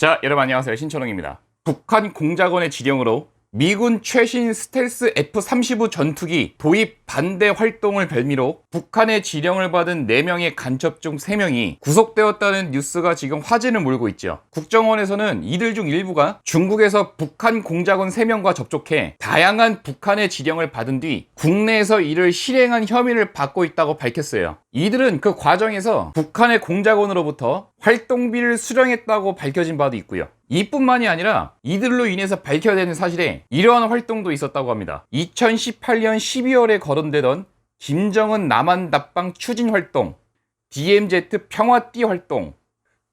자, 여러분 안녕하세요. 신천홍입니다. 북한 공작원의 지령으로 미군 최신 스텔스 F-35 전투기 도입 반대 활동을 별미로 북한의 지령을 받은 4명의 간첩 중 3명이 구속되었다는 뉴스가 지금 화제를 몰고 있죠. 국정원에서는 이들 중 일부가 중국에서 북한 공작원 3명과 접촉해 다양한 북한의 지령을 받은 뒤 국내에서 이를 실행한 혐의를 받고 있다고 밝혔어요. 이들은 그 과정에서 북한의 공작원으로부터 활동비를 수령했다고 밝혀진 바도 있고요. 이뿐만이 아니라 이들로 인해서 밝혀야 되는 사실에 이러한 활동도 있었다고 합니다. 2018년 12월에 거론되던 김정은 남한 답방 추진 활동, DMZ 평화띠 활동,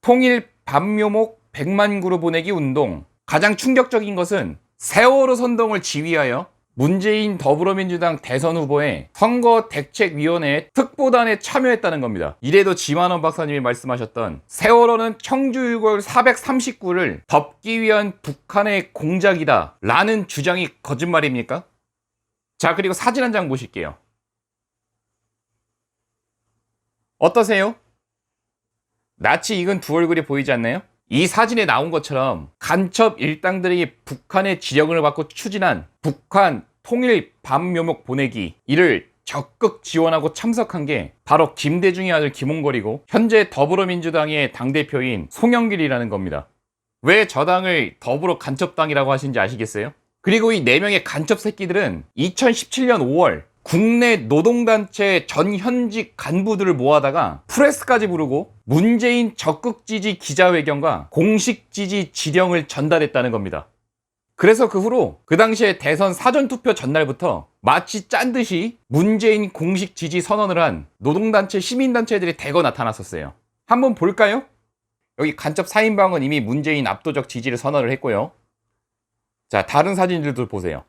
통일 반묘목 100만 그루 보내기 운동, 가장 충격적인 것은 세월호 선동을 지휘하여 문재인 더불어민주당 대선 후보의 선거 대책위원회 특보단에 참여했다는 겁니다. 이래도 지만원 박사님이 말씀하셨던 세월호는 청주 유골 439를 덮기 위한 북한의 공작이다 라는 주장이 거짓말입니까? 자 그리고 사진 한 장 보실게요. 어떠세요? 낯이 익은 두 얼굴이 보이지 않나요? 이 사진에 나온 것처럼 간첩 일당들이 북한의 지령을 받고 추진한 북한 통일 반묘목 보내기 이를 적극 지원하고 참석한 게 바로 김대중의 아들 김홍걸이고 현재 더불어민주당의 당대표인 송영길이라는 겁니다. 왜 저 당을 더불어 간첩당이라고 하신지 아시겠어요? 그리고 이네 명의 간첩 새끼들은 2017년 5월 국내 노동단체 전 현직 간부들을 모아다가 프레스까지 부르고 문재인 적극 지지 기자회견과 공식 지지 지령을 전달했다는 겁니다. 그래서 그 후로 그 당시에 대선 사전투표 전날부터 마치 짠 듯이 문재인 공식 지지 선언을 한 노동단체, 시민단체들이 대거 나타났었어요. 한번 볼까요? 여기 간첩 4인방은 이미 문재인 압도적 지지를 선언을 했고요. 자, 다른 사진들도 보세요.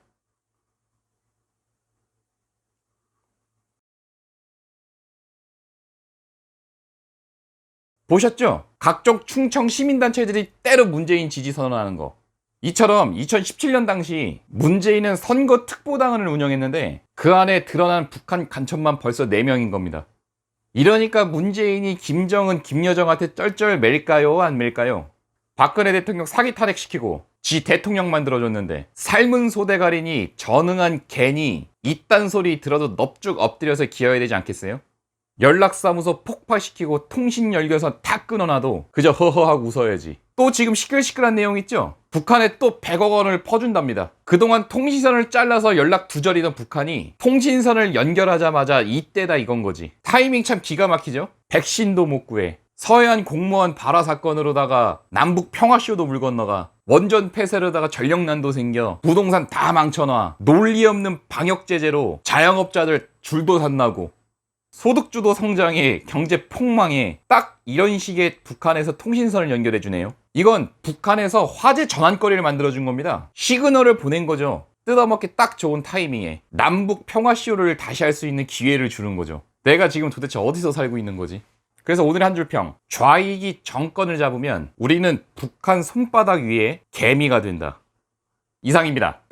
보셨죠? 각종 충청 시민단체들이 때로 문재인 지지 선언하는 거. 이처럼 2017년 당시 문재인은 선거 특보당을 운영했는데 그 안에 드러난 북한 간첩만 벌써 4명인 겁니다. 이러니까 문재인이 김정은, 김여정한테 쩔쩔 맬까요? 안 맬까요? 박근혜 대통령 사기 탄핵시키고 지 대통령 만들어줬는데 삶은 소대가리니 전응한 개니 이딴 소리 들어도 넙죽 엎드려서 기어야 되지 않겠어요? 연락사무소 폭파시키고 통신 열교선 다 끊어놔도 그저 허허하고 웃어야지. 또 지금 시끌시끌한 내용 있죠? 북한에 또 100억 원을 퍼준답니다. 그동안 통신선을 잘라서 연락 두절이던 북한이 통신선을 연결하자마자 이때다 이건 거지. 타이밍 참 기가 막히죠? 백신도 못 구해. 서해안 공무원 발화 사건으로다가 남북 평화쇼도 물 건너가 원전 폐쇄로다가 전력난도 생겨 부동산 다 망쳐놔 논리 없는 방역 제재로 자영업자들 줄도 샀나고 소득주도 성장에 경제 폭망에 딱 이런 식의 북한에서 통신선을 연결해 주네요. 이건 북한에서 화재 전환거리를 만들어 준 겁니다. 시그널을 보낸 거죠. 뜯어먹기 딱 좋은 타이밍에 남북 평화 쇼를 다시 할 수 있는 기회를 주는 거죠. 내가 지금 도대체 어디서 살고 있는 거지? 그래서 오늘 한 줄 평. 좌익이 정권을 잡으면 우리는 북한 손바닥 위에 개미가 된다. 이상입니다.